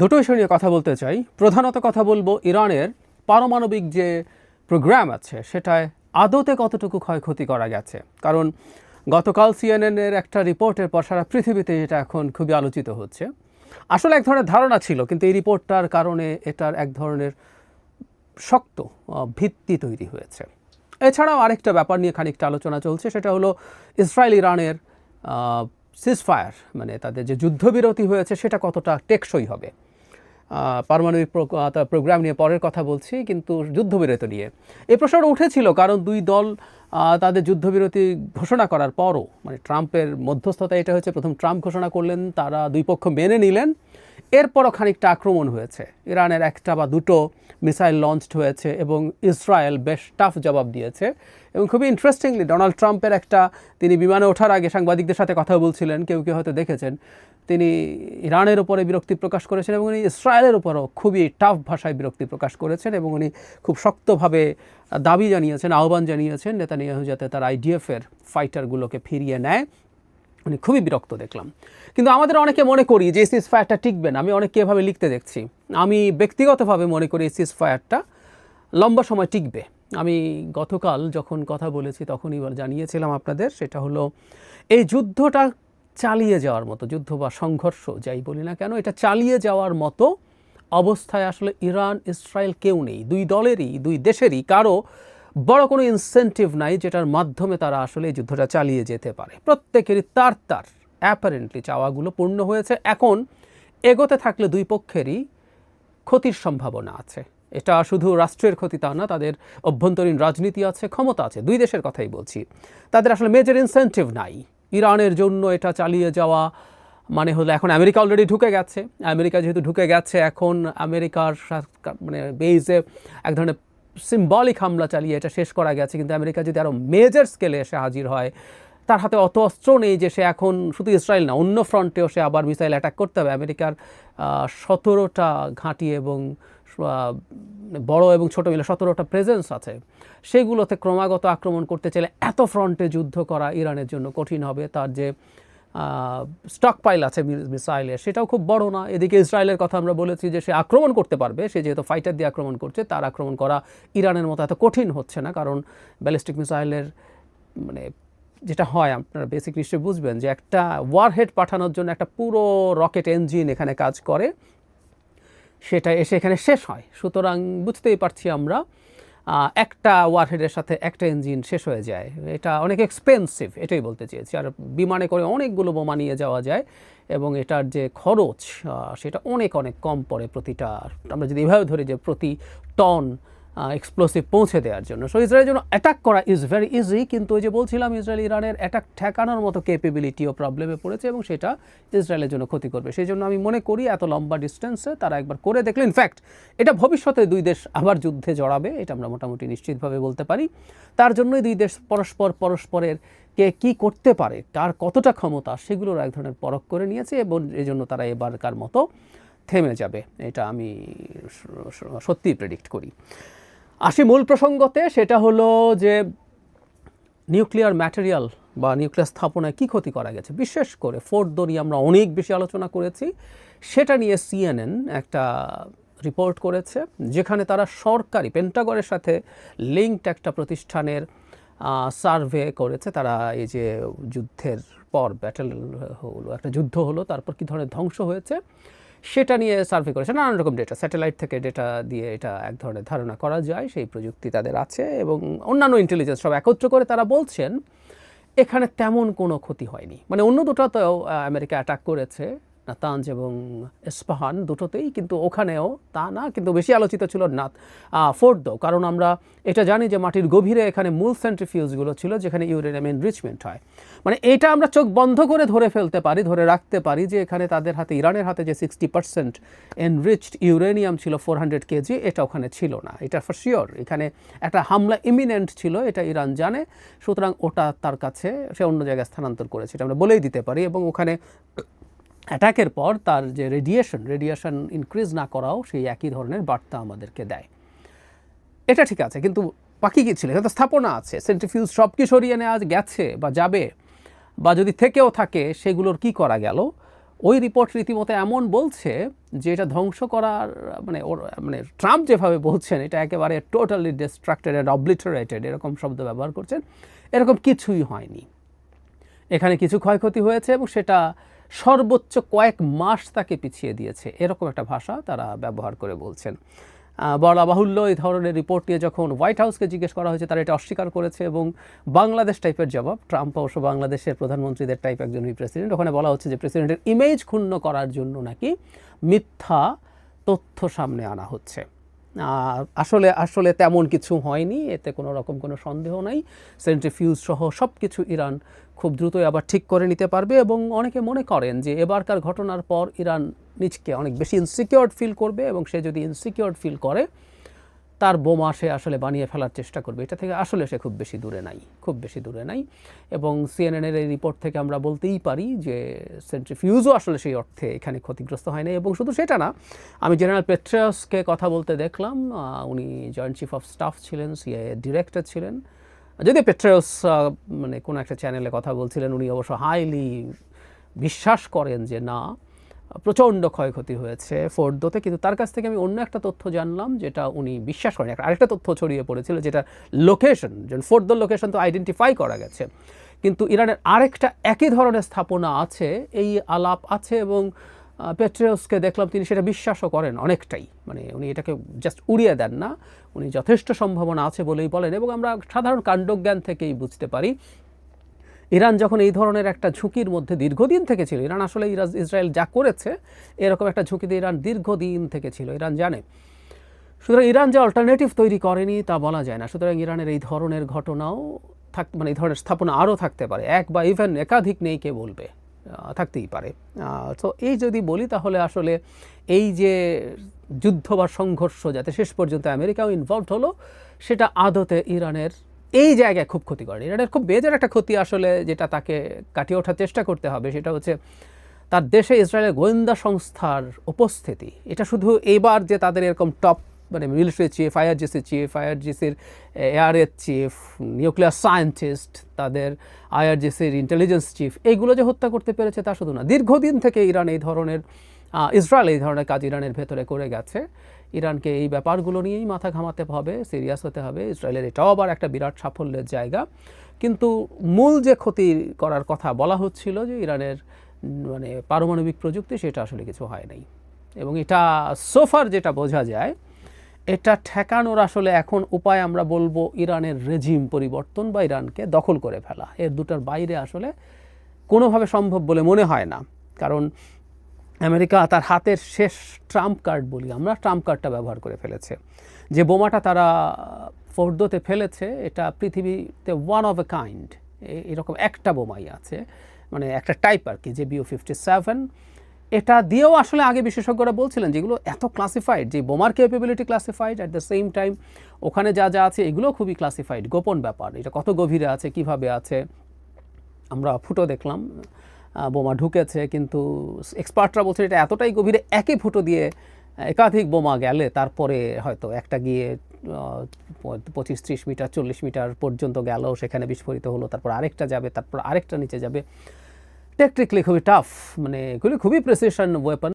দুটো বিষয় নিয়ে কথা বলতে চাই। প্রধানত কথা বলব ইরানের পারমাণবিক যে প্রোগ্রাম আছে, সেটায় আদতে কতটুকু ক্ষয়ক্ষতি করা গেছে? কারণ গতকাল সিএনএনের একটা রিপোর্টের পর সারা পৃথিবীতে এটা এখন খুবই আলোচিত হচ্ছে। আসলে এক ধরনের ধারণা ছিল, কিন্তু এই রিপোর্টটার কারণে এটার এক ধরনের শক্ত ভিত্তি তৈরি হয়েছে। এছাড়াও আরেকটা ব্যাপার নিয়ে খানিকটা আলোচনা চলছে, সেটা হলো ইসরায়েল ইরানের সিজফায়ার মানে তাদের যে যুদ্ধবিরতি হয়েছে, সেটা কতটা টেকসই হবে? পারমাণবিক প্রোগ্রাম নিয়ে পরের কথা বলছি, কিন্তু যুদ্ধবিরতি নিয়ে। এ প্রশ্নটা উঠেছিল কারণ দুই দল তাদের যুদ্ধবিরতি ঘোষণা করার পরও মানে ট্রাম্পের মধ্যস্থতা এটা হয়েছে, প্রথম ট্রাম্প ঘোষণা করলেন, তারা দুই পক্ষ মেনে নিলেন। এরপরও খানিকটা আক্রমণ হয়েছে। ইরানের একটা বা দুটো মিসাইল লঞ্চড হয়েছে এবং ইসরায়েল বেশ টাফ জবাব দিয়েছে এবং খুবই ইন্টারেস্টিংলি ডোনাল্ড ট্রাম্পের একটা তিনি বিমানে ওঠার আগে সাংবাদিকদের সাথে কথা বলছিলেন, কেউ কেউ হয়তো দেখেছেন। তিনি ইরানের উপরে বিরক্তি প্রকাশ করেছেন এবং উনি ইসরায়েলের উপরও খুবই টাফ ভাষায় বিরক্তি প্রকাশ করেছেন এবং উনি খুব শক্তভাবে দাবি জানিয়েছেন, আহ্বান জানিয়েছেন নেতানিয়াহু যাতে তার আইডিএফের ফাইটারগুলোকে ফিরিয়ে নেয়। মানে খুবই বিরক্ত দেখলাম। কিন্তু আমাদের অনেকে মনে করি যে সিজ ফায়ারটা টিকবে না। আমি অনেককে এভাবে লিখতে দেখছি। আমি ব্যক্তিগতভাবে মনে করি সিজ ফায়ারটা লম্বা সময় টিকবে। আমি গতকাল যখন কথা বলেছি, তখনই জানিয়েছিলাম আপনাদের, সেটা হলো এই যুদ্ধটা চালিয়ে যাওয়ার মতো, যুদ্ধ বা সংঘর্ষ, যাই বলি না কেন, এটা চালিয়ে যাওয়ার মতো অবস্থায় আসলে ইরান, ইসরায়েল কেউ নেই। দুই দলেরই, দুই দেশেরই, কারও বড় কোনো ইনসেন্টিভ নাই যেটার মাধ্যমে তারা আসলে এই যুদ্ধটা চালিয়ে যেতে পারে। প্রত্যেকেরই তার তার অ্যাপারেন্টলি চাওয়াগুলো পূর্ণ হয়েছে। এখন এগোতে থাকলে দুই পক্ষেরই ক্ষতির সম্ভাবনা আছে। এটা শুধু রাষ্ট্রের ক্ষতি তা না, তাদের অভ্যন্তরীণ রাজনীতি আছে, ক্ষমতা আছে, দুই দেশের কথাই বলছি। তাদের আসলে মেজর ইনসেন্টিভ নাই। ইরানের জন্য এটা চালিয়ে যাওয়া মানে হলো এখন আমেরিকা অলরেডি ঢুকে গেছে। আমেরিকা যেহেতু ঢুকে গেছে, এখন আমেরিকার মানে বেইজে এক ধরনের সিম্বলিক হামলা চালিয়ে এটা শেষ করা গেছে, কিন্তু আমেরিকা যদি আরও মেজর স্কেলে এসে হাজির হয়, তার হাতে অত অস্ত্র নেই যে সে এখন শুধু ইসরায়েল না, অন্য ফ্রন্টেও সে আবার মিসাইল অ্যাটাক করতে হবে। আমেরিকার সতেরোটা ঘাঁটি এবং বড় এবং ছোট মিলে সতেরোটা প্রেজেন্স আছে। সেগুলোতে ক্রমাগত আক্রমণ করতে চাইলে এত ফ্রন্টে যুদ্ধ করা ইরানের জন্য কঠিন হবে। তার যে স্টক পাইল আছে মিসাইলের। সেটাও খুব বড় না। এদিকে ইসরায়েলের কথা আমরা বলেছি যে সে আক্রমণ করতে পারবে। সে যেহেতু ফাইটার দিয়ে আক্রমণ করছে, তার আক্রমণ করা ইরানের মতো এত কঠিন হচ্ছে না। কারণ ব্যালিস্টিক মিসাইলের মানে যেটা হয়, আপনারা বেসিক নিশ্চয়ই বুঝবেন যে একটা ওয়ারহেড পাঠানোর জন্য একটা পুরো রকেট ইঞ্জিন এখানে কাজ করে। সেটা এসে এখানে শেষ হয়। সুতরাং বুঝতেই পারছি আমরা একটা ওয়ারহেডের সাথে একটা ইঞ্জিন শেষ হয়ে যায়। এটা অনেক এক্সপেন্সিভ এটাই বলতে চেয়েছি। আর বিমানে করে অনেকগুলো বোমা নিয়ে যাওয়া যায় এবং এটার যে খরচ সেটা অনেক অনেক কম পড়ে প্রতিটা, আমরা যদি এভাবে ধরি যে প্রতি টন এক্সপ্লোসিভ পৌঁছে দেওয়ার জন্য। সো ইসরায়েলের জন্য অ্যাটাক করা ইজ ভেরি ইজি কিন্তু ওই যে বলছিলাম, ইসরায়েল ইরানের অ্যাটাক ঠেকানোর মতো ক্যাপেবিলিটিও প্রবলেমে পড়েছে এবং সেটা ইসরায়েলের জন্য ক্ষতি করবে। সেই জন্য আমি মনে করি এত লম্বা ডিস্টেন্সে তারা একবার করে দেখলে ইনফ্যাক্ট এটা ভবিষ্যতে দুই দেশ আবার যুদ্ধে জড়াবে, এটা আমরা মোটামুটি নিশ্চিতভাবে বলতে পারি। তার জন্যই দুই দেশ পরস্পর পরস্পরের কে কি করতে পারে, কার কতটা ক্ষমতা, সেগুলোর এক ধরনের পরখ করে নিয়েছে এবং এই জন্য তারা এবারকার মতো থেমে যাবে। এটা আমি সত্যিই প্রেডিক্ট করি। আসি মূল প্রসঙ্গতে, সেটা হলো যে নিউক্লিয়ার ম্যাটেরিয়াল বা নিউক্লিয়ার স্থাপনায় কী ক্ষতি করা গেছে? বিশেষ করে ফোর্ট নিয়ে আমরা অনেক বেশি আলোচনা করেছি। সেটা নিয়ে সিএনএন একটা রিপোর্ট করেছে, যেখানে তারা সরকারি পেন্টাগরের সাথে লিঙ্কড একটা প্রতিষ্ঠানের সার্ভে করেছে। তারা এই যে যুদ্ধের পর, ব্যাটেল হলো, একটা যুদ্ধ হলো, তারপর কী ধরনের ধ্বংস হয়েছে? সেটা নিয়ে সার্ভে করেছে, নানান রকম ডেটা স্যাটেলাইট থেকে ডেটা দিয়ে এটা এক ধরনের ধারণা করা যায়, সেই প্রযুক্তি তাদের আছে এবং অন্যান্য ইন্টেলিজেন্স সব একত্র করে তারা বলছেন, এখানে তেমন কোনো ক্ষতি হয়নি। মানে অন্য দুটোতেও আমেরিকা অ্যাটাক করেছে নাতাঞ্জ এবং ইস্পাহান দুটোতেই কিন্তু ওখানেও তা না, কিন্তু বেশি আলোচিত ছিল না ফোর্দো। কারণ আমরা এটা জানি যে মাটির গভীরে এখানে মূল সেন্ট্রিফিউজগুলো ছিল যেখানে ইউরেনিয়াম এনরিচমেন্ট হয়। মানে এটা আমরা চোখ বন্ধ করে ধরে ফেলতে পারি, ধরে রাখতে পারি যে এখানে তাদের হাতে, ইরানের হাতে যে সিক্সটি পার্সেন্ট এনরিচড ইউরেনিয়াম ছিল ফোর হান্ড্রেড কেজি, এটা ওখানে ছিল না। এটা ফর শিওর এখানে একটা হামলা ইমিনেন্ট ছিল, এটা ইরান জানে। সুতরাং ওটা তার কাছে, সে অন্য জায়গায় স্থানান্তর করেছে, এটা আমরা বলেই দিতে পারি। এবং ওখানে অ্যাটাকের পর তার যে রেডিয়েশন রেডিয়েশন ইনক্রিজ না করাও সেই একই ধরনের বার্তা আমাদেরকে দেয়। এটা ঠিক আছে, কিন্তু বাকি কী ছিল? এখানে তো স্থাপনা আছে। সেন্ট্রিফিউজ সব কি সরিয়ে নেওয়া গেছে বা যাবে, বা যদি থেকেও থাকে, সেগুলোর কি করা গেল? ওই রিপোর্ট রীতিমতো এমন বলছে যে এটা ধ্বংস করার মানে ওর মানে ট্রাম্প যেভাবে বলছেন, এটা একেবারে টোটালি ডিস্ট্রাক্টেড অ্যান্ড অবলিটারেটেড এরকম শব্দ ব্যবহার করছেন, এরকম কিছুই হয়নি। এখানে কিছু ক্ষয়ক্ষতি হয়েছে এবং সেটা সর্বোচ্চ কয়েক মাস তাকে পিছিয়ে দিয়েছে। এরকম একটা ভাষা তারা ব্যবহার করে বলছেন। বলা বাহুল্য এই ধরনের রিপোর্ট নিয়ে যখন হোয়াইট হাউসকে জিজ্ঞেস করা হয়েছে, তারা এটা অস্বীকার করেছে এবং বাংলাদেশ টাইপের জবাব, ট্রাম্প অবশ্য বাংলাদেশের প্রধানমন্ত্রীদের টাইপ একজন প্রেসিডেন্ট ওখানে বলা হচ্ছে যে প্রেসিডেন্টের ইমেজ ক্ষুণ্ণ করার জন্য নাকি মিথ্যা তথ্য সামনে আনা হচ্ছে। আসলে আসলে তেমন কিছু হয়নি, এতে কোনো রকম কোনো সন্দেহ নাই। সেন্ট্রিফিউজ সহ সব কিছু ইরান খুব দ্রুতই আবার ঠিক করে নিতে পারবে এবং অনেকে মনে করেন যে এবারকার ঘটনার পর ইরান নিজকে অনেক বেশি ইনসিকিওর ফিল করবে এবং সে যদি ইনসিকিওর ফিল করে তার বোমা সে আসলে বানিয়ে ফেলার চেষ্টা করবে। এটা থেকে আসলে সে খুব বেশি দূরে নাই, খুব বেশি দূরে নাই। এবং সিএনএনের এই রিপোর্ট থেকে আমরা বলতেই পারি যে সেন্ট্রিফিউজও আসলে সেই অর্থে এখানে ক্ষতিগ্রস্ত হয় নাই। এবং শুধু সেটা না, আমি জেনারেল পেট্রিয়াসকে কথা বলতে দেখলাম উনি জয়েন্ট চিফ অফ স্টাফ ছিলেন সিআইএ ডিরেক্টর ছিলেন। যদি পেট্রিয়াস মানে কোনো একটা চ্যানেলে কথা বলছিলেন, উনি অবশ্য হাইলি বিশ্বাস করেন যে না প্রচণ্ড ক্ষয়ক্ষতি হয়েছে ফোর্দোতে, কিন্তু তার কাছ থেকে আমি অন্য একটা তথ্য জানলাম, যেটা উনি বিশ্বাস করেন। আরেকটা তথ্য ছড়িয়ে পড়েছিল, যেটা লোকেশন ফোর্দোর লোকেশন তো আইডেন্টিফাই করা গেছে। কিন্তু ইরানের আরেকটা একই ধরনের স্থাপনা আছে, এই আলাপ আছে এবং পেট্রিয়াসকে দেখলাম তিনি সেটা বিশ্বাসও করেন অনেকটাই। মানে উনি এটাকে জাস্ট উড়িয়ে দেন না, উনি যথেষ্ট সম্ভাবনা আছে বলেই বলেন এবং আমরা সাধারণ কাণ্ডজ্ঞান থেকেই বুঝতে পারি। ইরান যখন এই ধরনের একটা ঝুঁকির মধ্যে দীর্ঘদিন থেকে ছিল ইরান আসলে ইসরায়েল যা করেছে, এরকম একটা ঝুঁকিতে ইরান দীর্ঘদিন থেকে ছিল ইরান জানে। সুতরাং ইরান যে অল্টারনেটিভ তৈরি করেনি তা বলা যায় না। সুতরাং ইরানের এই ধরনের ঘটনাও থাক মানে এই ধরনের স্থাপনা আরও থাকতে পারে, এক বা ইভেন একাধিক নেই, কে বলবে? থাকতেই পারে। তো এই যদি বলি তাহলে আসলে এই যে যুদ্ধ বা সংঘর্ষ যাতে শেষ পর্যন্ত আমেরিকাও ইনভলভ হলো, সেটা আদতে ইরানের এই জায়গায় খুব ক্ষতি করে ইরানের খুব বেজার একটা ক্ষতি আসলে যেটা তাকে কাটিয়ে ওঠার চেষ্টা করতে হবে, সেটা হচ্ছে তার দেশে ইসরায়েলের গোয়েন্দা সংস্থার উপস্থিতি। এটা শুধু এইবার যে তাদের এরকম টপ মানে মিলিটারি চিফ আইআরজিসি চিফ আইআরজিসির এয়ারের চিফ নিউক্লিয়ার সায়েন্টিস্ট তাদের আইআরজিসির ইন্টেলিজেন্স চিফ এইগুলো যে হত্যা করতে পেরেছে তা শুধু না। দীর্ঘদিন থেকে ইরান এই ধরনের ইসরায়েল এই ধরনের কাজ ইরানের ভেতরে করে গেছে। ইরানকে এই ব্যাপারগুলো নিয়েই মাথা ঘামাতে হবে, সিরিয়াস হতে হবে। ইসরায়েলের এটাও আবার একটা বিরাট সাফল্যের জায়গা। কিন্তু মূল যে ক্ষতি করার কথা বলা হচ্ছিল যে ইরানের মানে পারমাণবিক প্রযুক্তি, সেটা আসলে কিছু হয় নাই। এবং এটা সোফার যেটা বোঝা যায়, এটা ঠেকানোর আসলে এখন উপায় আমরা বলব ইরানের রেজিম পরিবর্তন বা ইরানকে দখল করে ফেলা। এর দুটার বাইরে আসলে কোনোভাবে সম্ভব বলে মনে হয় না। কারণ আমেরিকা তার হাতের শেষ ট্রাম্প কার্ড বলি আমরা, ট্রাম্প কার্ডটা ব্যবহার করে ফেলেছে। যে বোমাটা তারা ফোর্দোতে ফেলেছে, এটা পৃথিবীতে ওয়ান অফ এ কাইন্ড এরকম একটা বোমাই আছে মানে একটা টাইপ আর কি যে বিও ফিফটি সেভেন এটা দিয়েও আসলে আগে বিশেষজ্ঞরা বলছিলেন যেগুলো এত ক্লাসিফাইড যে বোমার capability classified at the same time ওখানে যা যা আছে এগুলো খুবই ক্লাসিফাইড গোপন ব্যাপার। এটা কত গভীরে আছে, কীভাবে আছে, আমরা ফুটো দেখলাম। বোমা ঢুকেছে, কিন্তু এক্সপার্টরা বলছে এটা এতটাই গভীরে একই ফুটো দিয়ে একাধিক বোমা গেলে তারপরে হয়তো একটা গিয়ে পঁচিশ ত্রিশ মিটার, চল্লিশ মিটার পর্যন্ত গেল, সেখানে বিস্ফোরিত হলো, তারপর আরেকটা যাবে, তারপর আরেকটা নিচে যাবে। টেকটিকলি খুবই টাফ মানে এগুলি খুবই প্রেসিশন ওয়েপন